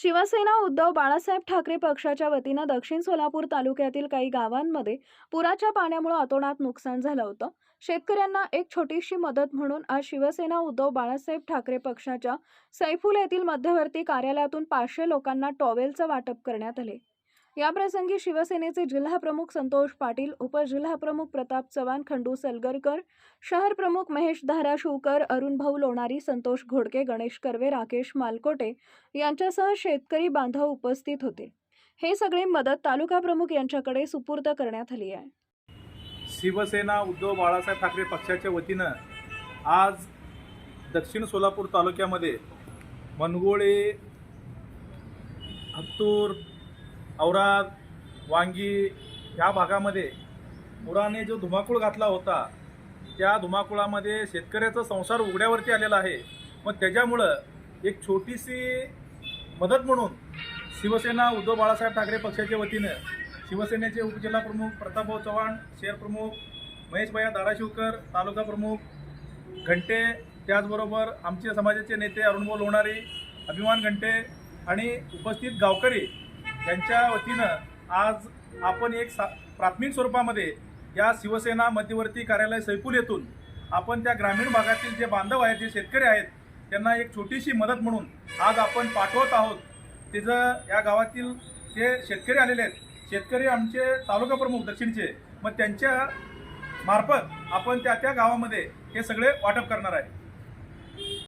शिवसेना उद्धव बाळासाहेब ठाकरे पक्षाच्या वतीनं दक्षिण सोलापूर तालुक्यातील काही गावांमध्ये पुराच्या पाण्यामुळे अतोनात नुकसान झालं होतं. शेतकऱ्यांना एक छोटीशी मदत म्हणून आज शिवसेना उद्धव बाळासाहेब ठाकरे पक्षाच्या सैफुल येथील मध्यवर्ती कार्यालयातून पाचशे लोकांना टॉवेलचं वाटप करण्यात आले. याप्रसंगी शिवसेनेचे जिल्हाप्रमुख संतोष पाटील उपजिल्हाप्रमुख प्रताप चव्हाण खंडू सलगरकर शहर प्रमुख महेश धाराशिवकर अरुण भाऊ लोणारी संतोष घोडके गणेश कर्वे राकेश मालकोटे यांच्यासह शेतकरी बांधव उपस्थित होते. हे सगळे मदत तालुका प्रमुख यांच्याकडे सुपूर्द करण्यात आली आहे. शिवसेना उद्धव बाळासाहेब ठाकरे पक्षाच्या वतीनं आज दक्षिण सोलापूर तालुक्यामध्ये मनगोळे हत्तूर औराद वांगी ह्या भागामध्ये पुराने जो धुमाकूळ घातला होता त्या धुमाकुळामध्ये शेतकऱ्याचा संसार उघड्यावरती आलेला आहे. मग त्याच्यामुळं एक छोटीशी मदत म्हणून शिवसेना उद्धव बाळासाहेब ठाकरे पक्षाच्या वतीनं शिवसेनेचे उपजिल्हाप्रमुख प्रतापभाऊ चव्हाण शहर प्रमुख महेशभैया धाराशिवकर तालुका प्रमुख घंटे त्याचबरोबर आमचे समाजाचे नेते अरुणभाऊ लोणारे अभिमान घंटे आणि उपस्थित गावकरी यांच्या वतीनं आज आपण एक सा प्राथमिक स्वरूपामध्ये या शिवसेना मध्यवर्ती कार्यालय सैफुल येथून आपण त्या ग्रामीण भागातील जे बांधव आहेत जे शेतकरी आहेत त्यांना एक छोटीशी मदत म्हणून आज आपण पाठवत आहोत. तिचं या गावातील जे शेतकरी आलेले आहेत शेतकरी आमचे तालुका प्रमुख दक्षिणचे मग त्यांच्या मार्फत आपण त्या त्या गावामध्ये हे सगळे वाटप करणार आहे.